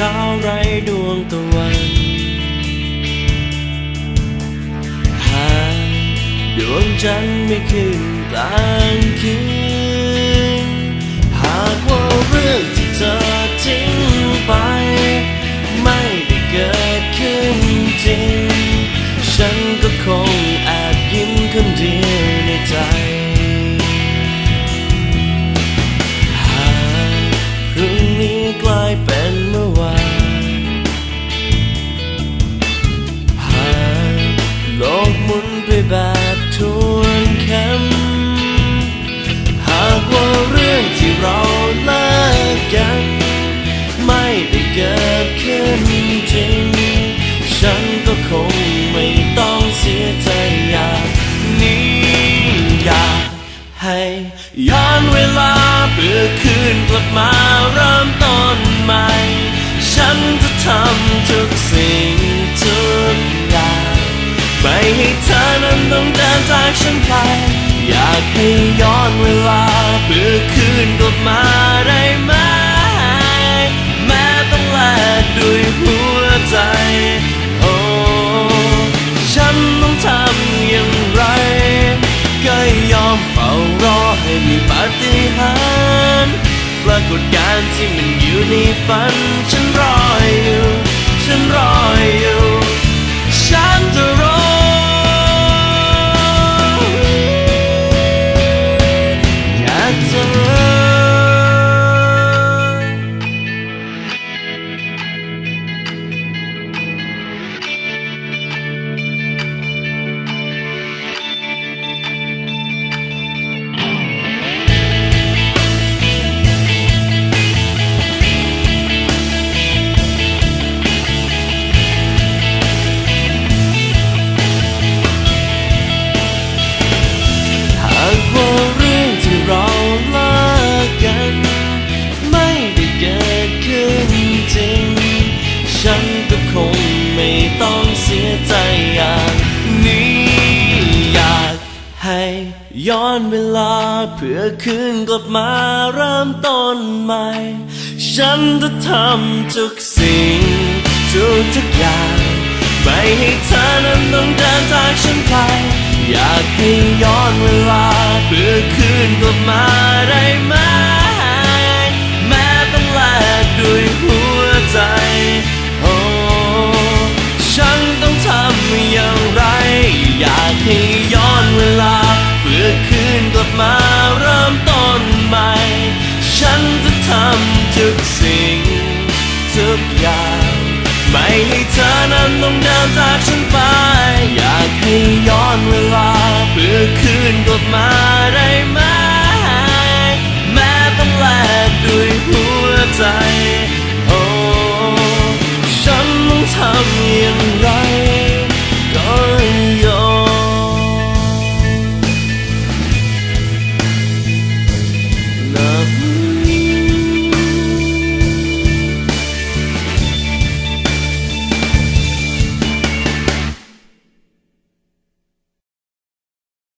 วงตะวัน หากดวงจันทร์ไม่ขึ้นกลางคืน หากว่าเรื่องที่เธอทิ้งไป ไม่ได้เกิดขึ้นจริง ฉันก็ากฉันไป อยากให้ย้อนเวลาเพื่อคืนกลับมาได้ไหม แม้ต้องแลกด้วยหัวใจ โอ้ ฉันต้องทำอย่างไร ก็ยอมเฝ้ารอให้มีปาฏิหาริย์ปรากฏการณ์ที่มันอยู่ในฝัน ฉันรออยู่ ฉันรออยู่ ใจอย่างนี้อยากให้ย้อนเวลาเพื่อคืนกลับมาเริ่มต้นใหม่ ฉันจะทำทุกสิ่งทุกทุกอย่างไม่ให้เธอนั้นต้องเดินจากฉันไป อยากให้ย้อนเวลาเพื่อคืนกลับมาได้ไหม ทุกอย่าง ไม่ให้เธอนั้นต้องเดินจากฉันไป อยากให้ย้อนเวลา